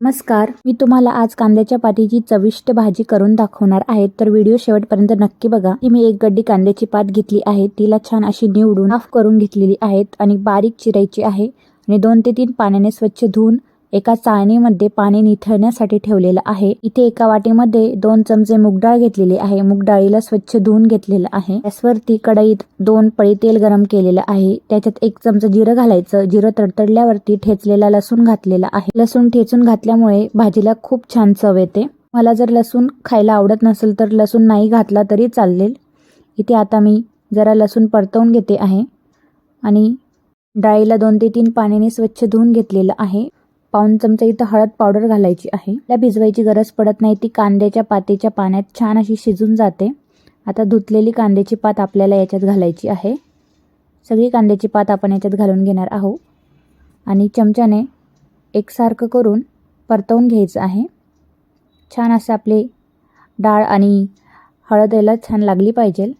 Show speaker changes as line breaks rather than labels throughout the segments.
नमस्कार मी तुम्हाला आज कांद्याच्या पातीची चविष्ट भाजी करून दाखवणार आहे. तर व्हिडिओ शेवटपर्यंत नक्की बघा. ती मी एक गड्डी कांद्याची पात घेतली आहे. तिला छान अशी निवडून साफ करून घेतलेली आहेत आणि बारीक चिरायची आहे आणि दोन ते तीन पाण्याने स्वच्छ धुवून एका चाळणीमध्ये पाणी निथळण्यासाठी ठेवलेलं आहे. इथे एका वाटीमध्ये दोन चमचे मुगडाळ घेतलेली आहे. मुगडाळीला स्वच्छ धुवून घेतलेलं आहे. गॅसवरती कढईत दोन पळी तेल गरम केलेलं आहे. त्याच्यात एक चमचा जिरं घालायचं. जिरं तडतडल्यावरती ठेचलेला लसूण घातलेला आहे. लसूण ठेचून घातल्यामुळे भाजीला खूप छान चव येते. मला जर लसूण खायला आवडत नसेल तर लसूण नाही घातला तरी चालेल. इथे आता मी जरा लसूण परतवून घेते आहे. आणि डाळीला दोन ते तीन पाण्याने स्वच्छ धुवून घेतलेलं आहे. पाऊन चमचा इथं हळद पावडर घालायची आहे. या भिजवायची गरज पडत नाही. ती कांद्याच्या पातेच्या पाण्यात छान अशी शिजून जाते. आता धुतलेली कांद्याची पात आपल्याला याच्यात घालायची आहे. सगळी कांद्याची पात आपण याच्यात घालून घेणार आहोत. आणि चमच्याने एकसारखं करून परतवून घ्यायचं आहे. छान असं आपले डाळ आणि हळद याला छान लागली पाहिजे.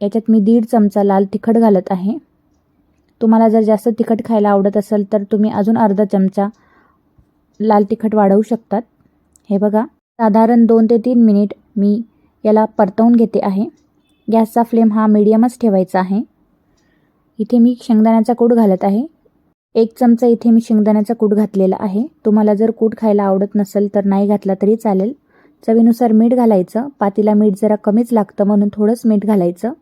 याच्यात मी दीड चमचा लाल तिखट घालत आहे. तुम्हाला जर जास्त तिखट खायला आवडत असेल तर तुम्ही अजून अर्धा चमचा लाल तिखट वाढवू शकतात. हे बघा साधारण दोन ते तीन मिनिट मी याला परतवून घेते आहे. गॅसचा फ्लेम हा मीडियमच ठेवायचा आहे. इथे मी शेंगदाण्याचा कूट घालत आहे. एक चमचा इथे मी शेंगदाण्याचा कूट घातलेला आहे. तुम्हाला जर कूट खायला आवडत नसेल तर नाही घातला तरी चालेल. चवीनुसार मीठ घालायचं. पातीला मीठ जरा कमीच लागतं म्हणून थोडंच मीठ घालायचं.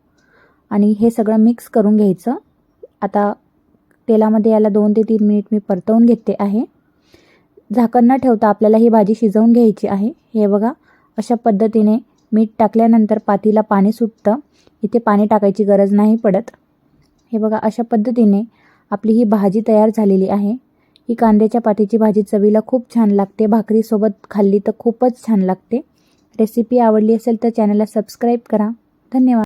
आणि हे सगळं मिक्स करून घ्यायचं. आता तेलामध्ये याला दोन ते तीन मिनिट मी परतवून घेते आहे. झाकण न ठेवता आपल्याला ही भाजी शिजवून घ्यायची आहे. हे बघा अशा पद्धतीने मीठ टाकल्यानंतर पातीला पाणी सुटतं. इथे पाणी टाकायची गरज नाही पडत. हे बघा अशा पद्धतीने आपली ही भाजी तयार झालेली आहे. ही कांद्याच्या पातीची भाजी चवीला खूप छान लागते. भाकरीसोबत खाल्ली तर खूपच छान लागते. रेसिपी आवडली असेल तर चॅनलला सबस्क्राईब करा. धन्यवाद.